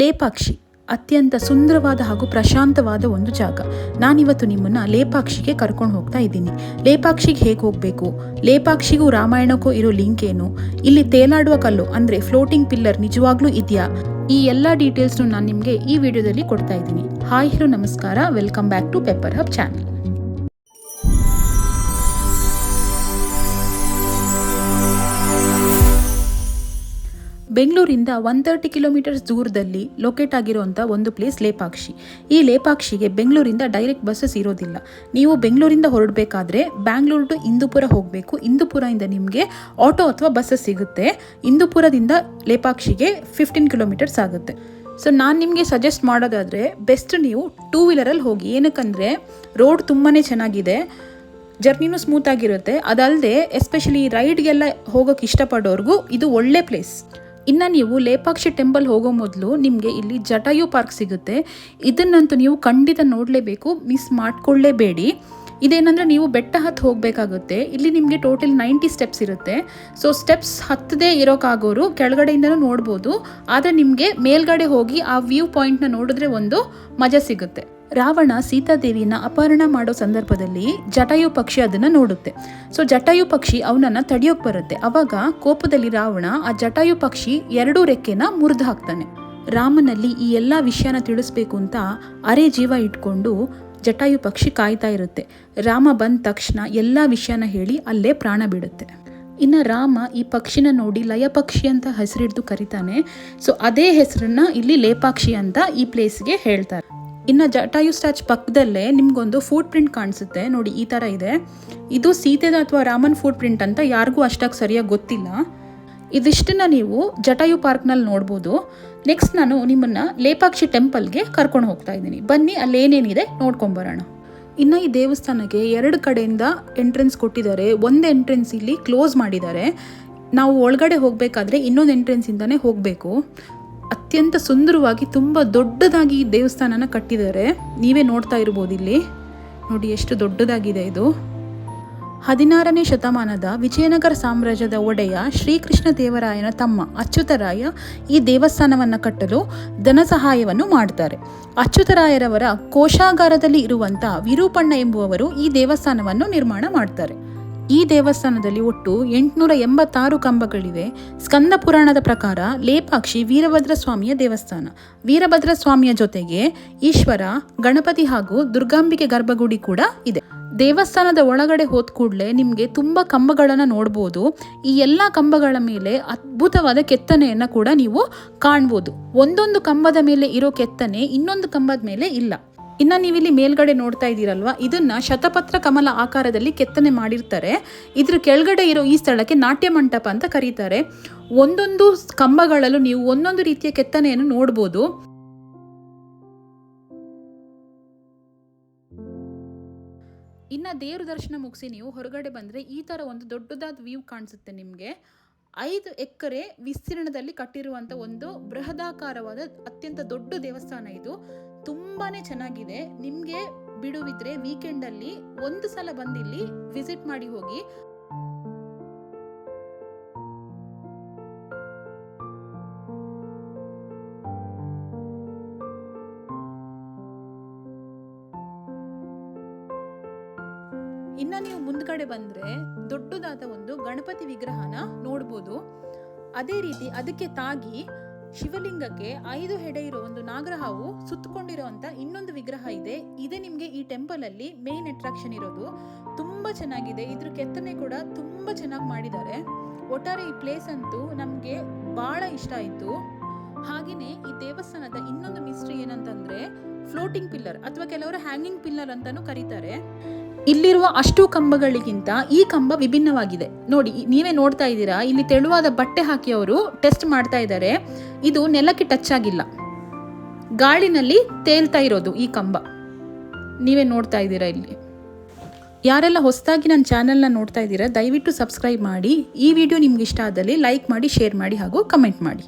ಲೇಪಾಕ್ಷಿ, ಅತ್ಯಂತ ಸುಂದರವಾದ ಹಾಗೂ ಪ್ರಶಾಂತವಾದ ಒಂದು ಜಾಗ. ನಾನಿವತ್ತು ನಿಮ್ಮನ್ನು ಲೇಪಾಕ್ಷಿಗೆ ಕರ್ಕೊಂಡು ಹೋಗ್ತಾ ಇದ್ದೀನಿ. ಲೇಪಾಕ್ಷಿಗೆ ಹೇಗೆ ಹೋಗಬೇಕು? ಲೇಪಾಕ್ಷಿಗೂ ರಾಮಾಯಣಕ್ಕೂ ಇರೋ ಲಿಂಕ್ ಏನು? ಇಲ್ಲಿ ತೇಲಾಡುವ ಕಲ್ಲು, ಅಂದರೆ ಫ್ಲೋಟಿಂಗ್ ಪಿಲ್ಲರ್ ನಿಜವಾಗ್ಲೂ ಇದೆಯಾ? ಈ ಎಲ್ಲ ಡೀಟೇಲ್ಸ್ನು ನಾನು ನಿಮಗೆ ಈ ವಿಡಿಯೋದಲ್ಲಿ ಕೊಡ್ತಾ ಇದ್ದೀನಿ. ಹಾಯ್ ಹಲೋ, ನಮಸ್ಕಾರ. Welcome back to Pepper Hub channel. ಬೆಂಗಳೂರಿಂದ ಒನ್ ತರ್ಟಿ ಕಿಲೋಮೀಟರ್ಸ್ ದೂರದಲ್ಲಿ ಲೊಕೇಟ್ ಆಗಿರುವಂಥ ಒಂದು ಪ್ಲೇಸ್ ಲೇಪಾಕ್ಷಿ. ಈ ಲೇಪಾಕ್ಷಿಗೆ ಬೆಂಗಳೂರಿಂದ ಡೈರೆಕ್ಟ್ ಬಸ್ಸಸ್ ಇರೋದಿಲ್ಲ ನೀವು ಬೆಂಗಳೂರಿಂದ ಹೊರಡಬೇಕಾದ್ರೆ ಬ್ಯಾಂಗ್ಳೂರು ಟು ಇಂದುಪುರ ಹೋಗಬೇಕು. ಇಂದುಪುರದಿಂದ ನಿಮಗೆ ಆಟೋ ಅಥವಾ ಬಸ್ಸಸ್ ಸಿಗುತ್ತೆ. ಇಂದುಪುರದಿಂದ ಲೇಪಾಕ್ಷಿಗೆ ಫಿಫ್ಟೀನ್ ಕಿಲೋಮೀಟರ್ಸ್ ಆಗುತ್ತೆ. ಸೊ ನಾನು ನಿಮಗೆ ಸಜೆಸ್ಟ್ ಮಾಡೋದಾದರೆ ಬೆಸ್ಟ್ ನೀವು ಟೂ ವೀಲರಲ್ಲಿ ಹೋಗಿ. ಏನಕ್ಕಂದರೆ ರೋಡ್ ತುಂಬಾ ಚೆನ್ನಾಗಿದೆ. ಜರ್ನಿನೂ ಸ್ಮೂತ್ ಆಗಿರುತ್ತೆ. ಅದಲ್ಲದೆ ಎಸ್ಪೆಷಲಿ ರೈಡ್ಗೆಲ್ಲ ಹೋಗೋಕೆ ಇಷ್ಟಪಡೋರ್ಗೂ ಇದು ಒಳ್ಳೆ ಪ್ಲೇಸ್ ಇನ್ನು ನೀವು ಲೇಪಾಕ್ಷಿ ಟೆಂಪಲ್ ಹೋಗೋ ಮೊದಲು ನಿಮಗೆ ಇಲ್ಲಿ ಜಟಾಯು ಪಾರ್ಕ್ ಸಿಗುತ್ತೆ. ಇದನ್ನಂತೂ ನೀವು ಖಂಡಿತ ನೋಡಲೇಬೇಕು, ಮಿಸ್ ಮಾಡ್ಕೊಳ್ಳೇಬೇಡಿ. ಇದೇನಂದರೆ ನೀವು ಬೆಟ್ಟ ಹತ್ತು ಹೋಗಬೇಕಾಗುತ್ತೆ. ಇಲ್ಲಿ ನಿಮಗೆ ಟೋಟಲ್ ನೈಂಟಿ ಸ್ಟೆಪ್ಸ್ ಇರುತ್ತೆ. ಸೊ ಸ್ಟೆಪ್ಸ್ ಹತ್ತದೇ ಇರೋಕ್ಕಾಗೋರು ಕೆಳಗಡೆಯಿಂದನೂ ನೋಡ್ಬೋದು. ಆದರೆ ನಿಮಗೆ ಮೇಲ್ಗಡೆ ಹೋಗಿ ಆ ವ್ಯೂ ಪಾಯಿಂಟ್ನ ನೋಡಿದ್ರೆ ಒಂದು ಮಜಾ ಸಿಗುತ್ತೆ. ರಾವಣ ಸೀತಾದೇವಿನ ಅಪಹರಣ ಮಾಡೋ ಸಂದರ್ಭದಲ್ಲಿ ಜಟಾಯು ಪಕ್ಷಿ ಅದನ್ನು ನೋಡುತ್ತೆ. ಸೊ ಜಟಾಯು ಪಕ್ಷಿ ಅವನನ್ನು ತಡಿಯೋಕೆ ಬರುತ್ತೆ. ಅವಾಗ ಕೋಪದಲ್ಲಿ ರಾವಣ ಆ ಜಟಾಯು ಪಕ್ಷಿ ಎರಡೂ ರೆಕ್ಕೆನ ಮುರಿದು ಹಾಕ್ತಾನೆ. ರಾಮನಲ್ಲಿ ಈ ಎಲ್ಲ ವಿಷಯನ ತಿಳಿಸ್ಬೇಕು ಅಂತ ಅರೆ ಜೀವ ಇಟ್ಕೊಂಡು ಜಟಾಯು ಪಕ್ಷಿ ಕಾಯ್ತಾ ಇರುತ್ತೆ. ರಾಮ ಬಂದ ತಕ್ಷಣ ಎಲ್ಲ ವಿಷಯನ ಹೇಳಿ ಅಲ್ಲೇ ಪ್ರಾಣ ಬಿಡುತ್ತೆ. ಇನ್ನು ರಾಮ ಈ ಪಕ್ಷಿನ ನೋಡಿ ಲಯ ಪಕ್ಷಿ ಅಂತ ಹೆಸರಿಡ್ದು ಕರಿತಾನೆ. ಸೊ ಅದೇ ಹೆಸರನ್ನ ಇಲ್ಲಿ ಲೇಪಾಕ್ಷಿ ಅಂತ ಈ ಪ್ಲೇಸ್ಗೆ ಹೇಳ್ತಾರೆ. ಇನ್ನು ಜಟಾಯು ಸ್ಟ್ಯಾಚ್ ಪಕ್ಕದಲ್ಲೇ ನಿಮಗೊಂದು ಫುಟ್ ಪ್ರಿಂಟ್ ಕಾಣಿಸುತ್ತೆ. ನೋಡಿ, ಈ ಥರ ಇದೆ. ಇದು ಸೀತೆದ ಅಥವಾ ರಾಮನ್ ಫುಟ್ ಪ್ರಿಂಟ್ ಅಂತ ಯಾರಿಗೂ ಅಷ್ಟಾಗಿ ಸರಿಯಾಗಿ ಗೊತ್ತಿಲ್ಲ. ಇದಿಷ್ಟನ್ನ ನೀವು ಜಟಾಯು ಪಾರ್ಕ್ನಲ್ಲಿ ನೋಡ್ಬೋದು. ನೆಕ್ಸ್ಟ್ ನಾನು ನಿಮ್ಮನ್ನು ಲೇಪಾಕ್ಷಿ ಟೆಂಪಲ್ಗೆ ಕರ್ಕೊಂಡು ಹೋಗ್ತಾ ಇದ್ದೀನಿ. ಬನ್ನಿ ಅಲ್ಲಿ ಏನೇನಿದೆ ನೋಡ್ಕೊಂಬರೋಣ ಇನ್ನು ಈ ದೇವಸ್ಥಾನಕ್ಕೆ ಎರಡು ಕಡೆಯಿಂದ ಎಂಟ್ರೆನ್ಸ್ ಕೊಟ್ಟಿದ್ದಾರೆ. ಒಂದು ಎಂಟ್ರೆನ್ಸ್ ಇಲ್ಲಿ ಕ್ಲೋಸ್ ಮಾಡಿದ್ದಾರೆ. ನಾವು ಒಳಗಡೆ ಹೋಗಬೇಕಾದ್ರೆ ಇನ್ನೊಂದು ಎಂಟ್ರೆನ್ಸಿಂದನೇ ಹೋಗಬೇಕು. ಅತ್ಯಂತ ಸುಂದರವಾಗಿ ತುಂಬ ದೊಡ್ಡದಾಗಿ ಈ ದೇವಸ್ಥಾನನ ಕಟ್ಟಿದ್ದಾರೆ. ನೀವೇ ನೋಡ್ತಾ ಇರ್ಬೋದು ಇಲ್ಲಿ. ನೋಡಿ ಎಷ್ಟು ದೊಡ್ಡದಾಗಿದೆ ಇದು. ಹದಿನಾರನೇ ಶತಮಾನದ ವಿಜಯನಗರ ಸಾಮ್ರಾಜ್ಯದ ಒಡೆಯ ಶ್ರೀಕೃಷ್ಣ ದೇವರಾಯನ ತಮ್ಮ ಅಚ್ಯುತರಾಯ ಈ ದೇವಸ್ಥಾನವನ್ನು ಕಟ್ಟಲು ಧನ ಸಹಾಯವನ್ನು ಮಾಡ್ತಾರೆ. ಅಚ್ಯುತರಾಯರವರ ಕೋಶಾಗಾರದಲ್ಲಿ ಇರುವಂಥ ವಿರೂಪಣ್ಣ ಎಂಬುವವರು ಈ ದೇವಸ್ಥಾನವನ್ನು ನಿರ್ಮಾಣ ಮಾಡ್ತಾರೆ. ಈ ದೇವಸ್ಥಾನದಲ್ಲಿ ಒಟ್ಟು ಎಂಟುನೂರ ಎಂಬತ್ತಾರು ಕಂಬಗಳಿವೆ. ಸ್ಕಂದ ಪುರಾಣದ ಪ್ರಕಾರ ಲೇಪಾಕ್ಷಿ ವೀರಭದ್ರ ಸ್ವಾಮಿಯ ದೇವಸ್ಥಾನ. ವೀರಭದ್ರ ಸ್ವಾಮಿಯ ಜೊತೆಗೆ ಈಶ್ವರ, ಗಣಪತಿ ಹಾಗೂ ದುರ್ಗಾಂಬಿಕೆ ಗರ್ಭಗುಡಿ ಕೂಡ ಇದೆ. ದೇವಸ್ಥಾನದ ಒಳಗಡೆ ಹೋದ ಕೂಡಲೇ ನಿಮಗೆ ತುಂಬ ಕಂಬಗಳನ್ನು ನೋಡ್ಬೋದು. ಈ ಎಲ್ಲ ಕಂಬಗಳ ಮೇಲೆ ಅದ್ಭುತವಾದ ಕೆತ್ತನೆಯನ್ನು ಕೂಡ ನೀವು ಕಾಣ್ಬೋದು. ಒಂದೊಂದು ಕಂಬದ ಮೇಲೆ ಇರೋ ಕೆತ್ತನೆ ಇನ್ನೊಂದು ಕಂಬದ ಮೇಲೆ ಇಲ್ಲ. ಇನ್ನು ನೀವಿಲ್ಲಿ ಮೇಲ್ಗಡೆ ನೋಡ್ತಾ ಇದ್ದೀರಲ್ವಾ? ಇದನ್ನ ಶತಪತ್ರ ಕಮಲ ಆಕಾರದಲ್ಲಿ ಕೆತ್ತನೆ ಮಾಡಿರ್ತಾರೆ. ಇದ್ರ ಕೆಳಗಡೆ ಇರೋ ಈ ಸ್ಥಳಕ್ಕೆ ನಾಟ್ಯ ಮಂಟಪ ಅಂತ ಕರೀತಾರೆ. ಒಂದೊಂದು ಕಂಬಗಳಲ್ಲೂ ನೀವು ಒಂದೊಂದು ರೀತಿಯ ಕೆತ್ತನೆಯನ್ನು ನೋಡ್ಬೋದು. ಇನ್ನು ದೇವ್ರ ದರ್ಶನ ಮುಗಿಸಿ ನೀವು ಹೊರಗಡೆ ಬಂದರೆ ಈ ಥರ ಒಂದು ದೊಡ್ಡದಾದ ವ್ಯೂ ಕಾಣಿಸುತ್ತೆ ನಿಮಗೆ. ಐದು ಎಕರೆ ವಿಸ್ತೀರ್ಣದಲ್ಲಿ ಕಟ್ಟಿರುವಂಥ ಒಂದು ಬೃಹದಾಕಾರವಾದ ಅತ್ಯಂತ ದೊಡ್ಡ ದೇವಸ್ಥಾನ ಇದು. ತುಂಬಾ ಚೆನ್ನಾಗಿದೆ. ನಿಮಗೆ ಬಿಡುವಿದ್ರೆ ವೀಕೆಂಡಲ್ಲಿ ಒಂದು ಸಲ ಬಂದಿಲ್ಲಿ ವಿಸಿಟ್ ಮಾಡಿ ಹೋಗಿ. ಇನ್ನು ನೀವು ಮುಂದ್ಗಡೆ ಬಂದರೆ ದೊಡ್ಡದಾದ ಒಂದು ಗಣಪತಿ ವಿಗ್ರಹನ ನೋಡ್ಬೋದು. ಅದೇ ರೀತಿ ಅದಕ್ಕೆ ತಾಗಿ ಶಿವಲಿಂಗಕ್ಕೆ ಐದು ಹೆಡೆ ಇರೋ ಒಂದು ನಾಗರಹಾವು ಸುತ್ತಕೊಂಡಿರುವಂತ ಇನ್ನೊಂದು ವಿಗ್ರಹ ಇದೆ. ಇದೆ ನಿಮಗೆ ಈ ಟೆಂಪಲ್ ಅಲ್ಲಿ ಮೇನ್ ಅಟ್ರಾಕ್ಷನ್ ಇರೋದು. ತುಂಬಾ ಚೆನ್ನಾಗಿದೆ. ಇದ್ರ ಕೆತ್ತನೆ ಕೂಡ ತುಂಬಾ ಚೆನ್ನಾಗಿ ಮಾಡಿದ್ದಾರೆ. ಒಟ್ಟಾರೆ ಈ ಪ್ಲೇಸ್ ಅಂತೂ ನಮಗೆ ಬಹಳ ಇಷ್ಟ ಆಯಿತು. ಹಾಗೆಯೇ ಈ ದೇವಸ್ಥಾನದ ಇನ್ನೊಂದು ಮಿಸ್ಟ್ರಿ ಏನಂತಂದ್ರೆ ಫ್ಲೋಟಿಂಗ್ ಪಿಲ್ಲರ್ ಅಥವಾ ಕೆಲವರು ಹ್ಯಾಂಗಿಂಗ್ ಪಿಲ್ಲರ್ ಅಂತಾನು ಕರೀತಾರೆ. ಇಲ್ಲಿರುವ ಅಷ್ಟು ಕಂಬಗಳಿಗಿಂತ ಈ ಕಂಬ ವಿಭಿನ್ನವಾಗಿದೆ. ನೋಡಿ ನೀವೇ ನೋಡ್ತಾ ಇದ್ದೀರಾ, ಇಲ್ಲಿ ತೆಳುವಾದ ಬಟ್ಟೆ ಹಾಕಿ ಅವರು ಟೆಸ್ಟ್ ಮಾಡ್ತಾ ಇದ್ದಾರೆ. ಇದು ನೆಲಕ್ಕೆ ಟಚ್ ಆಗಿಲ್ಲ. ಗಾಳಿನಲ್ಲಿ ತೇಲ್ತಾ ಇರೋದು ಈ ಕಂಬ. ನೀವೇ ನೋಡ್ತಾ ಇದ್ದೀರಾ ಇಲ್ಲಿ. ಯಾರೆಲ್ಲ ಹೊಸದಾಗಿ ನನ್ನ ಚಾನೆಲ್ನ ನೋಡ್ತಾ ಇದ್ದೀರಾ, ದಯವಿಟ್ಟು ಸಬ್ಸ್ಕ್ರೈಬ್ ಮಾಡಿ. ಈ ವಿಡಿಯೋ ನಿಮ್ಗೆ ಇಷ್ಟ ಆದಲ್ಲಿ ಲೈಕ್ ಮಾಡಿ, ಶೇರ್ ಮಾಡಿ ಹಾಗೂ ಕಮೆಂಟ್ ಮಾಡಿ.